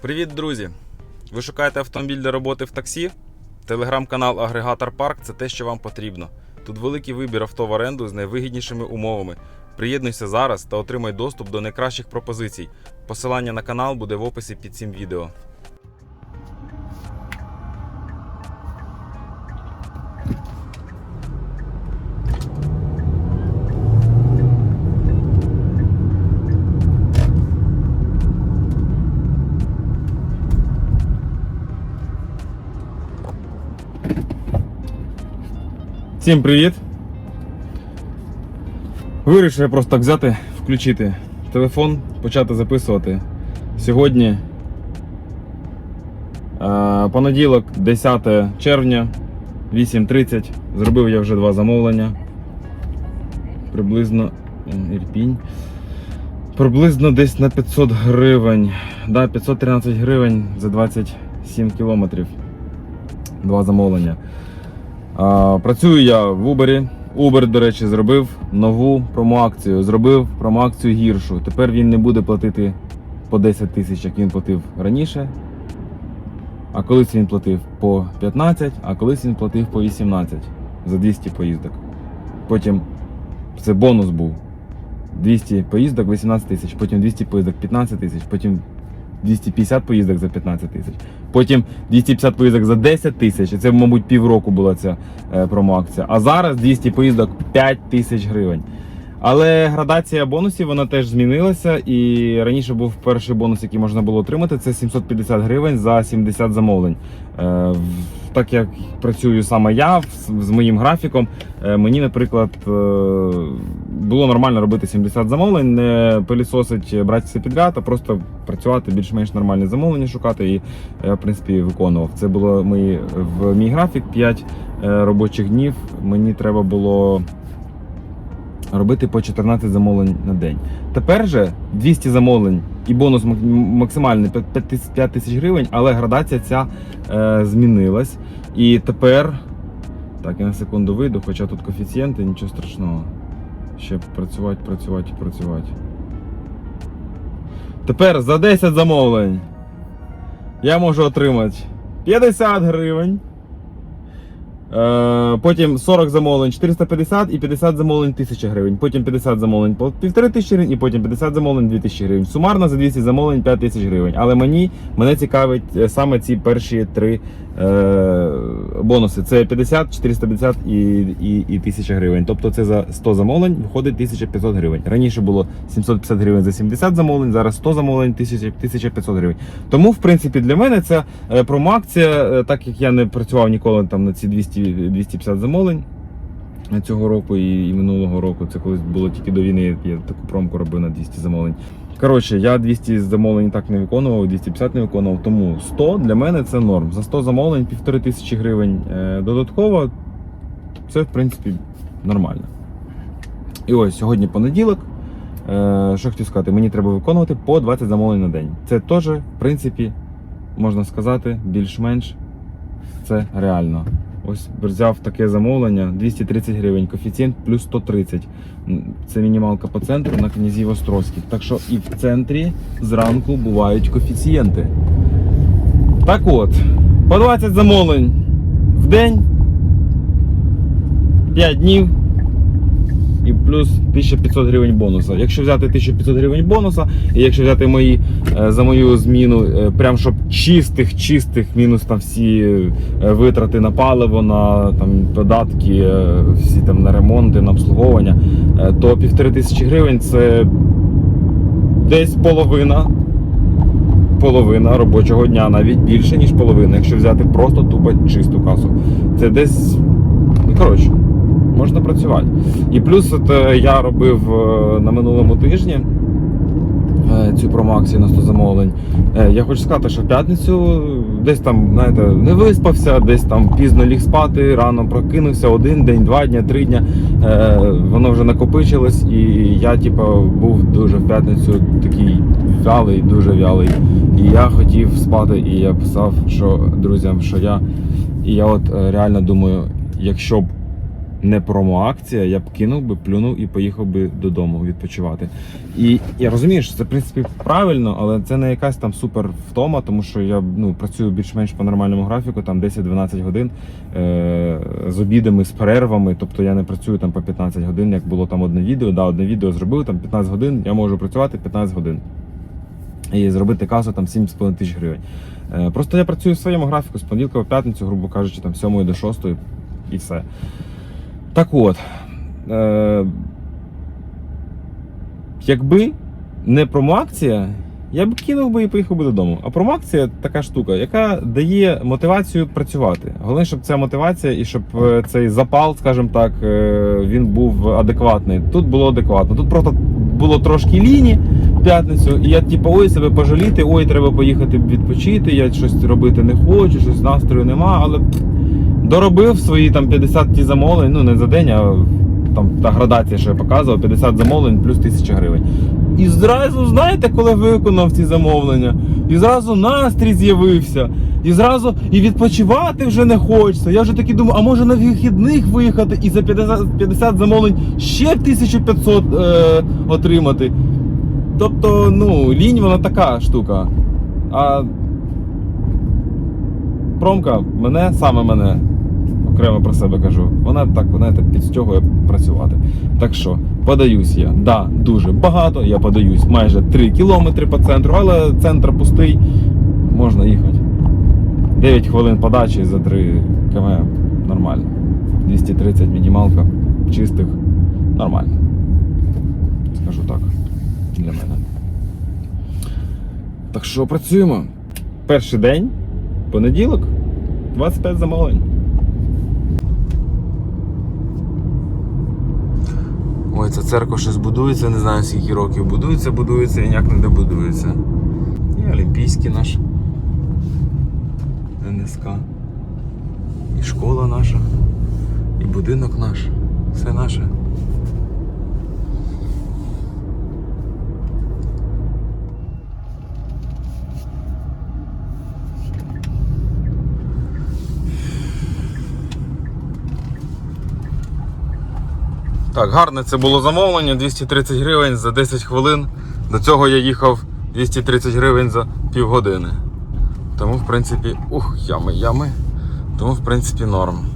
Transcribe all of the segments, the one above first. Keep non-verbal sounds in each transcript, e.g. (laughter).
Привіт, друзі! Ви шукаєте автомобіль для роботи в таксі? Телеграм-канал Агрегатор Парк це те, що вам потрібно. Тут великий вибір авто в оренду з найвигіднішими умовами. Приєднуйся зараз та отримай доступ до найкращих пропозицій. Посилання на канал буде в описі під цим відео. Всім привіт! Вирішив просто так взяти, включити телефон, почати записувати. Сьогодні е, понеділок, 10 червня, 8.30. Зробив я вже два замовлення. Приблизно Ірпінь. Приблизно десь на 500 гривень. Да, 513 гривень за 27 кілометрів. Два замовлення. А, Працюю я в Uber. Uber, до речі, зробив нову промоакцію. Зробив промоакцію гіршу. Тепер він не буде платити по 10 тисяч, як він платив раніше. А колись він платив по 15, а колись він платив по 18 за 200 поїздок. Потім це бонус був. 200 поїздок 18 тисяч, потім 200 поїздок 15 тисяч, потім 250 поїздок за 15 тисяч. Потім 250 поїздок за 10 тисяч. І це, мабуть, півроку була ця е, промоакція. А зараз 200 поїздок 5 тисяч гривень. Але градація бонусів вона теж змінилася. І раніше був перший бонус, який можна було отримати, це 750 гривень за 70 замовлень. Е, Так як працюю саме я з, моїм графіком, е, мені, наприклад, е, було нормально робити 70 замовлень, не пилісосить брати все підряд, а просто працювати більш-менш нормальні замовлення шукати. І я, в принципі, виконував. Це було мої, в мій графік 5 е, робочих днів. Мені треба було робити по 14 замовлень на день. Тепер же 200 замовлень і бонус максимальний 5 тисяч гривень, але градація ця е, змінилась. І тепер. Так, я на секунду вийду, хоча тут коефіцієнти, нічого страшного. Ще працювати, працювати працювати. Тепер за 10 замовлень я можу отримати 50 гривень. Е, Потім 40 замовлень 450 і 50 замовлень 1000 гривень. Потім 50 замовлень по 1500 гривень і потім 50 замовлень 2000 гривень. Сумарно за 200 замовлень 5000 гривень. Але мені мене цікавить е, саме ці перші три бонуси. Це 50, 450 і, і, і 1000 гривень. Тобто це за 100 замовлень виходить 1500 гривень. Раніше було 750 гривень за 70 замовлень, зараз 100 замовлень 1500 гривень. Тому, в принципі, для мене це е, промоакція, е, так як я не працював ніколи там на ці 200, 250 замовлень е, цього року і, і минулого року. Це колись було тільки до війни. Я таку промку робив на 200 замовлень. Коротше, я 200 замовлень так не виконував, 250 не виконував, тому 100 для мене це норм. За 100 замовлень півтори тисячі гривень е, додатково. Це в принципі нормально. І ось сьогодні понеділок. Е, що хотів сказати, мені треба виконувати по 20 замовлень на день. Це теж, в принципі, можна сказати, більш-менш це реально. Ось взяв таке замовлення 230 гривень, коефіцієнт плюс 130. М, Це мінімалка по центру на князів Острозьких. Так що і в центрі зранку бувають коефіцієнти. Так от, по 20 замовлень в день, 5 днів і плюс 1500 гривень бонуса. Якщо взяти 1500 гривень бонуса, і якщо взяти мої е, за мою зміну, е, прям щоб чистих, чистих, мінус там всі е, витрати на паливо, на там податки, всі там на ремонти, на обслуговування, то півтори тисячі гривень це десь половина. Половина робочого дня, навіть більше, ніж половина, якщо взяти просто тупо чисту касу. Це десь. Ну, коротше, можна працювати. І плюс от, е, я робив е, на минулому тижні е, цю промоакцію на 100 замовлень. Я хочу сказати, що в п'ятницю десь там, знаєте, не виспався, десь там пізно ліг спати, рано прокинувся один день, два дні, три дні. Е, Воно вже накопичилось, і я, типу, був дуже в п'ятницю такий вялий, дуже вялий. І я хотів спати, і я писав, що друзям, що я. І я от реально думаю, якщо б не промо-акція, я б кинув би, плюнув і поїхав би додому відпочивати. І я розумію, що це в принципі правильно, але це не якась там супер втома, тому що я ну, працюю більш-менш по нормальному графіку, там 10-12 годин е- з обідами, з перервами. Тобто я не працюю там по 15 годин, як було там одне відео. Да, одне відео зробив там 15 годин, я можу працювати 15 годин. І зробити касу там 7,5 тисяч гривень. Е, Просто я працюю в своєму графіку з понеділка по п'ятницю, грубо кажучи, там з 7 до 6 і все. Так от. Е, якби не промоакція, я б кинув би і поїхав би додому. А промоакція така штука, яка дає мотивацію працювати. Головне, щоб ця мотивація і щоб е, цей запал, скажімо так, е, він був адекватний. Тут було адекватно. Тут просто було трошки ліні в п'ятницю, і я типу, ой, себе пожаліти, ой, треба поїхати відпочити, я щось робити не хочу, щось настрою нема, але доробив свої там 50 ті замовлень, ну не за день, а там та градація, що я показував, 50 замовлень плюс 1000 гривень. І зразу, знаєте, коли виконав ці замовлення, і зразу настрій з'явився, і зразу і відпочивати вже не хочеться. Я вже таки думаю, а може на вихідних виїхати і за 50, 50 замовлень ще 1500 е, отримати. Тобто, ну, лінь вона така штука. А промка мене, саме мене, окремо про себе кажу, вона так, знаєте, підстягує працювати. Так що, подаюсь я. Да, дуже багато. Я подаюсь майже 3 кілометри по центру, але центр пустий, можна їхати. 9 хвилин подачі за 3 км нормально. 230 мінімалка, чистих, нормально. Скажу так, для мене. Так що працюємо. Перший день, понеділок, 25 замовлень. Ой, ця церква щось будується, не знаю скільки років будується, будується і ніяк не добудується. І Олімпійський наш НСК. І школа наша, і будинок наш. Все наше. Так, гарне це було замовлення, 230 гривень за 10 хвилин. До цього я їхав 230 гривень за півгодини. Тому, в принципі, ух, ями, ями. Тому, в принципі, норм.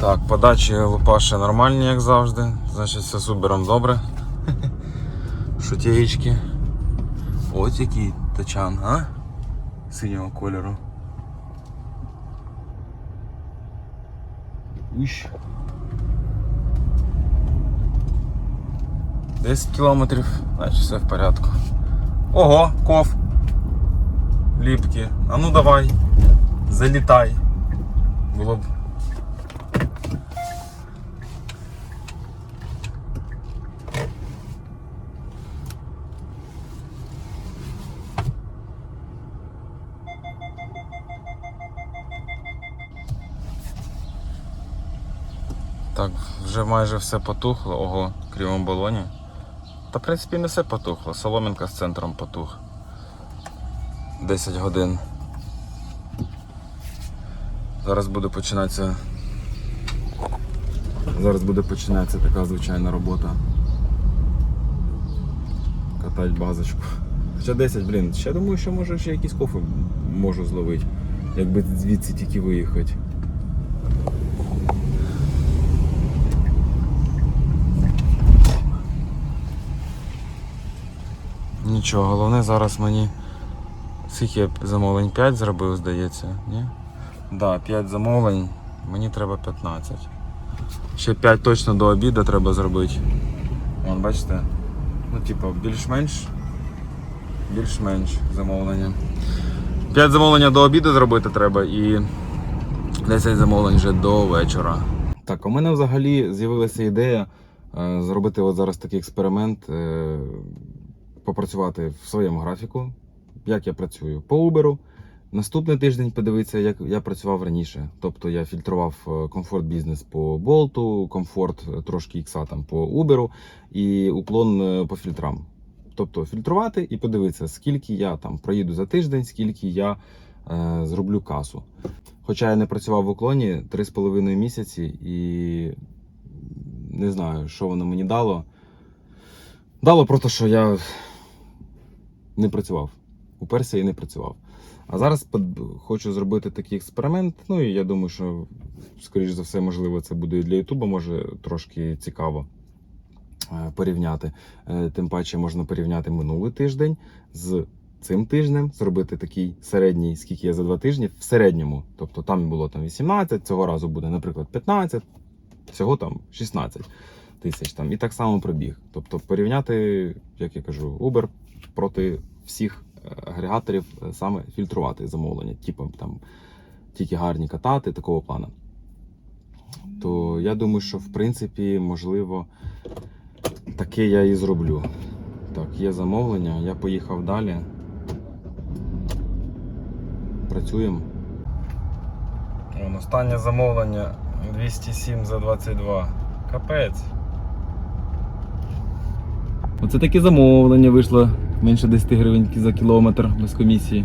Так, подачі лупаші нормальні, як завжди. Значить, все супером добре. (laughs) Шутєєчки. Ось який тачан, а? Синього кольору. Ущ. 10 кілометрів, значить все в порядку. Ого, ков. Ліпки. А ну давай. Залітай. Було б. Так, вже майже все потухло. Ого, кривому балоні. Та в принципі не все потухло. Соломінка з центром потух. 10 годин. Зараз буде починатися. Зараз буде починатися така звичайна робота. Катать базочку. Хоча 10, блін, ще думаю, що може ще якісь кофи можу зловити. Якби звідси тільки виїхати. Нічого, головне зараз мені. Скільки я замовлень 5 зробив, здається, ні? Да, 5 замовлень, мені треба 15. Ще 5 точно до обіду треба зробити. Вон, бачите? Ну, типу, більш-менш. Більш-менш замовлення. 5 замовлення до обіду зробити треба і 10 замовлень вже до вечора. Так, у мене взагалі з'явилася ідея е, зробити от зараз такий експеримент. Попрацювати в своєму графіку, як я працюю по Uber. Наступний тиждень подивитися, як я працював раніше. Тобто я фільтрував е, комфорт бізнес по Болту, комфорт е, трошки ікса там по Uber і уклон е, по фільтрам. Тобто фільтрувати і подивитися, скільки я там проїду за тиждень, скільки я е, зроблю касу. Хоча я не працював в уклоні 3,5 місяці і не знаю, що воно мені дало. Дало просто, що я не працював. Уперся і не працював. А зараз хочу зробити такий експеримент. Ну і я думаю, що, скоріш за все, можливо, це буде і для Ютуба, може трошки цікаво е, порівняти. Е, Тим паче можна порівняти минулий тиждень з цим тижнем, зробити такий середній, скільки я за два тижні, в середньому. Тобто там було там 18, цього разу буде, наприклад, 15, всього там 16 тисяч там, і так само пробіг. Тобто порівняти, як я кажу, Uber проти всіх е, агрегаторів е, саме фільтрувати замовлення, типу там тільки гарні катати, такого плану. То я думаю, що в принципі, можливо, таке я і зроблю. Так, є замовлення, я поїхав далі. Працюємо. Останнє замовлення 207 за 22. Капець. Оце таке замовлення вийшло менше 10 гривень за кілометр без комісії.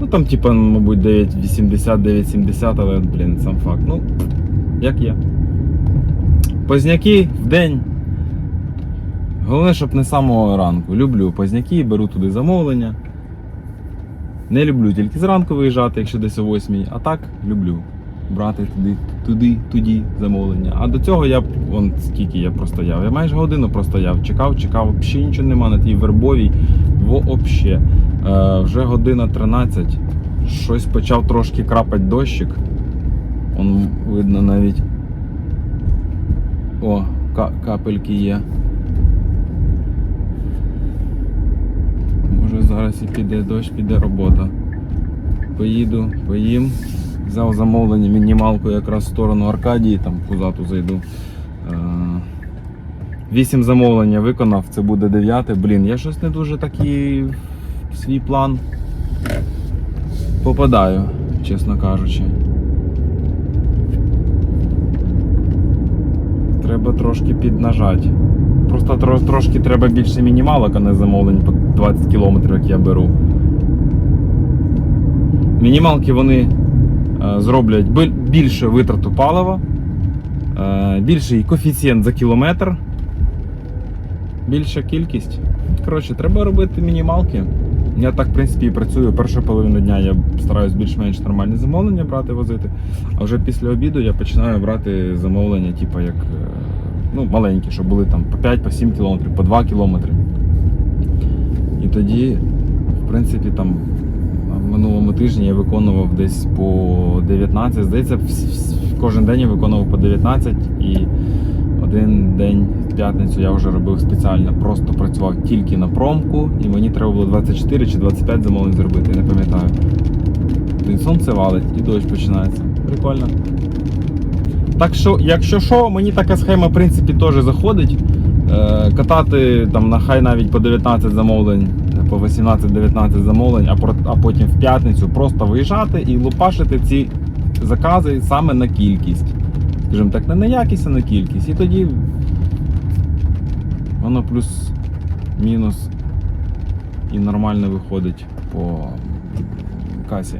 Ну там, типа, мабуть, 9,80, 9,70, але, блін, сам факт. Ну, як є. Позняки в день. Головне, щоб не самого ранку. Люблю позняки, беру туди замовлення. Не люблю тільки зранку виїжджати, якщо десь о 8, а так люблю брати туди, туди, туди замовлення. А до цього я вон скільки я простояв. Я майже годину простояв, чекав, чекав, взагалі нічого нема на тій вербовій. Вообще. Е, вже година 13. Щось почав трошки крапати дощик. Он видно навіть. О, капельки є. Може зараз і піде дощ, піде робота. Поїду, поїм. Взяв замовлення мінімалку якраз в сторону Аркадії, там кузату зайду. Е, Вісім замовлення виконав, це буде дев'яте. Блін, я щось не дуже такий в свій план попадаю, чесно кажучи. Треба трошки піднажати. Просто трошки треба більше мінімалок, а не замовлень по 20 км, як я беру. Мінімалки вони е, зроблять більше витрату палива, е, більший коефіцієнт за кілометр, більша кількість. Коротше, треба робити мінімалки. Я так, в принципі, і працюю. Першу половину дня я стараюсь більш-менш нормальні замовлення брати, возити. А вже після обіду я починаю брати замовлення, типу, як е, ну, маленькі, щоб були там по 5, по 7 кілометрів, по 2 кілометри. І тоді, в принципі, там минулому тижні я виконував десь по 19. Здається, кожен день я виконував по 19 і один день в п'ятницю я вже робив спеціально, просто працював тільки на промку, і мені треба було 24 чи 25 замовлень зробити, не пам'ятаю. Сонце валить і дощ починається. Прикольно. Так що, якщо що, мені така схема, в принципі, теж заходить. Е, катати там на хай навіть по 19 замовлень, по 18-19 замовлень, а, потім в п'ятницю просто виїжджати і лупашити ці закази саме на кількість. Скажімо так, не на якість, а на кількість. І тоді воно плюс-мінус і нормально виходить по касі.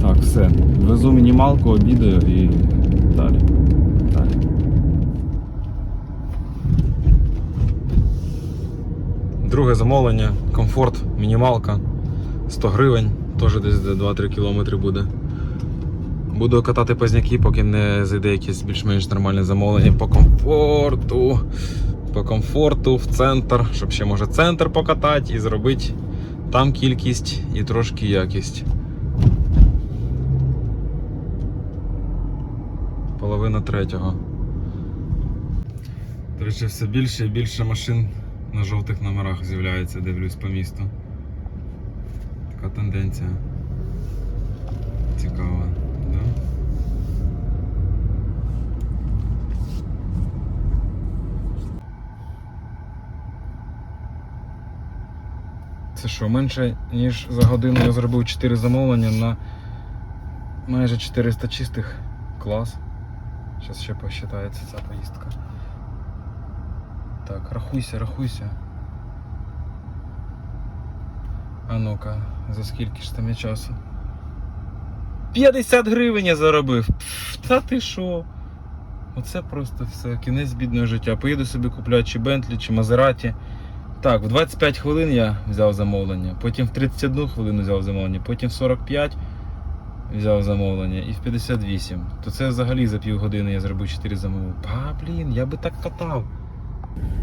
Так, все. Везу мінімалку, обідаю і. Далі. Друге замовлення, комфорт, мінімалка. 100 гривень, теж десь 2-3 кілометри буде. Буду катати позняки, поки не зайде якесь більш-менш нормальне замовлення по комфорту. По комфорту в центр, щоб ще може центр покатати і зробити там кількість і трошки якість. Половина третього. До речі, все більше і більше машин на жовтих номерах з'являється, дивлюсь по місту. Така тенденція. Цікава, да? Це що, менше ніж за годину я зробив 4 замовлення на майже 400 чистих. Клас. Зараз ще посчитається ця поїздка. Так, рахуйся, рахуйся. А ну-ка, за скільки ж там я часу? 50 гривень я заробив. Пф, Та ти що? Оце просто все. Кінець бідного життя. Поїду собі купляти чи Бентлі, чи Мазераті. Так, в 25 хвилин я взяв замовлення, потім в 31 хвилину взяв замовлення, потім в 45 взяв замовлення і в 58. То це взагалі за півгодини я зробив 4 замовлення. А, блін, я би так катав.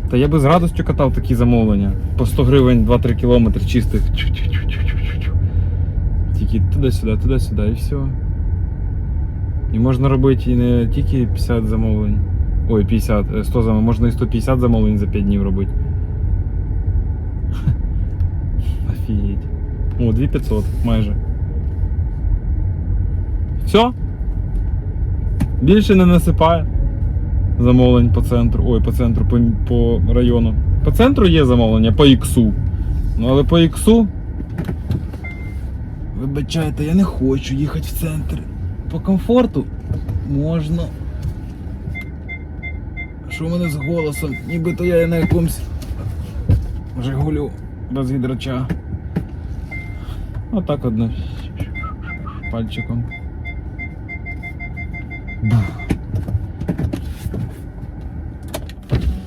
Та я би з радістю катав такі замовлення. По 100 гривень 2-3 кілометри чистих. Тільки туди-сюди, туди-сюди і все. І можна робити і не тільки 50 замовлень. Ой, 50, е, 100 замовлень, можна і 150 замовлень за 5 днів робити. (laughs) Офігеть. О, 2500 майже. Все? Більше не насипає замовлень по центру. Ой, по центру, по, по району. По центру є замовлення, по іксу. Ну але по іксу. Вибачайте, я не хочу їхати в центр. По комфорту можна. Що в мене з голосом? Нібито я на якомусь Жигулю без гідрача. Отак одне. Пальчиком. Бух.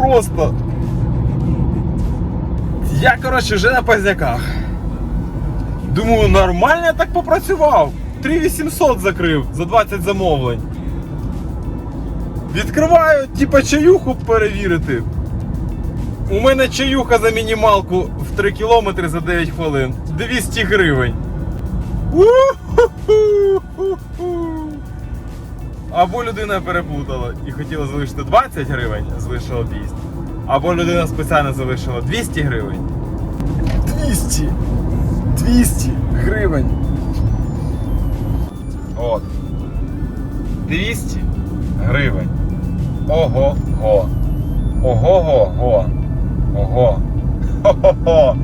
Просто! Я, коротше, вже на поздняках. Думаю, нормально я так попрацював. 3800 закрив за 20 замовлень. Відкриваю, типа чаюху перевірити. У мене чаюха за мінімалку в 3 кілометри за 9 хвилин. 200 гривень. У-ху-ху-ху-ху. Або людина переплутала і хотіла залишити 20 гривень, залишила 200. Або людина спеціально залишила 200 гривень. 200! 200 гривень. От. 200 гривень. Ого-го. Ого-го-го. Ого. Хо-хо-хо.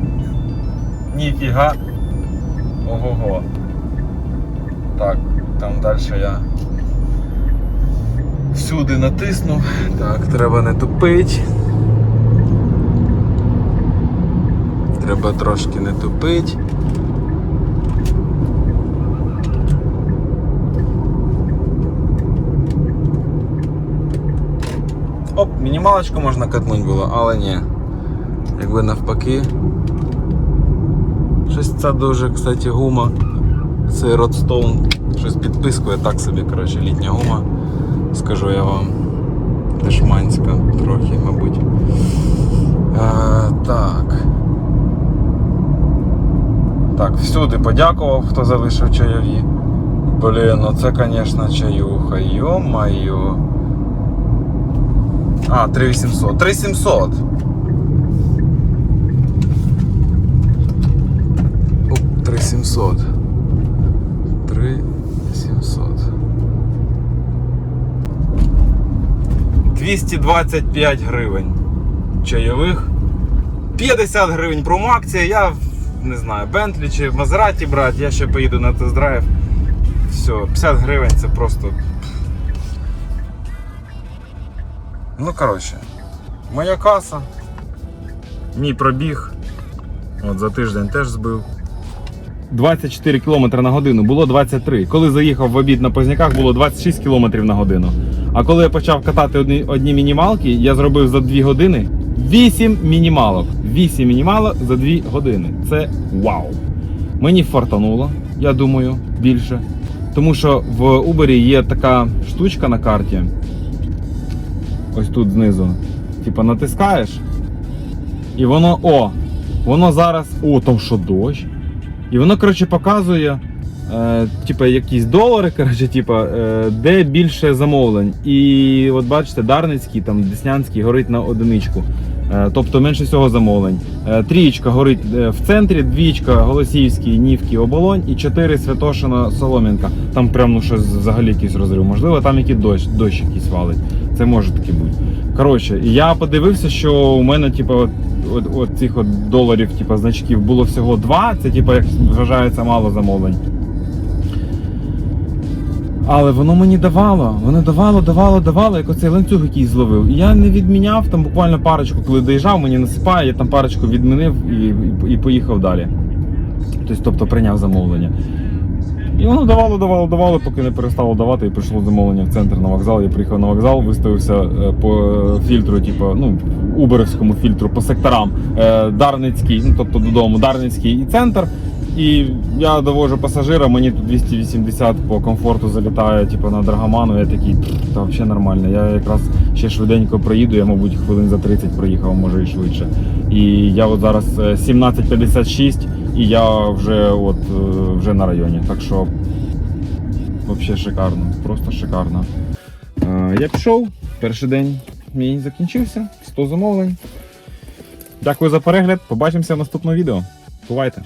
Ніфіга. Ого-го. Так, там далі я всюди натиснув. Так, треба не тупить. Треба трошки не тупить. Оп, мінімалочку можна катнуть було, але ні. Якби навпаки. Щось це дуже, кстати, гума. Цей Родстоун. Щось підпискує так собі, коротше, літня гума. Скажу я вам. Дешманська трохи, мабуть. А, так. Так, всюди подякував, хто залишив чайові. Блін, ну це, звісно, чаюха. Йо-майо. А, 3800. 3700. Оп, 3700. 3700. 225 гривень чайових. 50 гривень промоакція. Я не знаю, Бентлі чи Мазераті брати, я ще поїду на тест-драйв. Все, 50 гривень це просто. Ну, коротше, моя каса. Мій пробіг. От за тиждень теж збив. 24 км на годину, було 23. Коли заїхав в обід на Позняках, було 26 км на годину. А коли я почав катати одні, одні мінімалки, я зробив за 2 години 8 мінімалок. 8 мінімалок за 2 години. Це вау. Мені фартануло, я думаю, більше. Тому що в Uber є така штучка на карті. Ось тут знизу. Типа натискаєш. І воно. О! Воно зараз. О, там що дощ. І воно, коротше, показує. Е, типа якісь долари, коротше, типа, е, де більше замовлень. І от бачите, Дарницький, там Деснянський горить на одиничку. Е, тобто менше всього замовлень. Трієчка горить в центрі, двічка Голосіївський, Нівки, Оболонь і чотири Святошина, Солом'янка. Там прям ну щось взагалі якийсь розрив. Можливо, там який дощ, дощ якийсь валить. Це може таки бути. Коротше, я подивився, що у мене, типу, от, от, от цих от доларів, типу, значків було всього два. Це типу, як вважається мало замовлень. Але воно мені давало, воно давало, давало, давало, як оцей ланцюг якийсь зловив. І я не відміняв там буквально парочку, коли доїжджав, мені насипає, я там парочку відмінив і, і, і поїхав далі. Тобто, тобто прийняв замовлення. І воно давало, давало, давало, поки не перестало давати, і прийшло замовлення в центр на вокзал. Я приїхав на вокзал, виставився е, по фільтру, типу, ну, уберівському фільтру по секторам. Е, Дарницький, ну тобто додому, Дарницький і центр. І я довожу пасажира, мені тут 280 по комфорту залітає, типу, на Драгоману. Я такий, «Пф, та взагалі нормально. Я якраз ще швиденько проїду, я, мабуть, хвилин за 30 проїхав, може і швидше. І я от зараз е, 17.56 і я вже от е, вже на районі. Так що взагалі шикарно, просто шикарно. Е, Я пішов, перший день мій закінчився, 100 замовлень. Дякую за перегляд. Побачимося в наступному відео. Бувайте!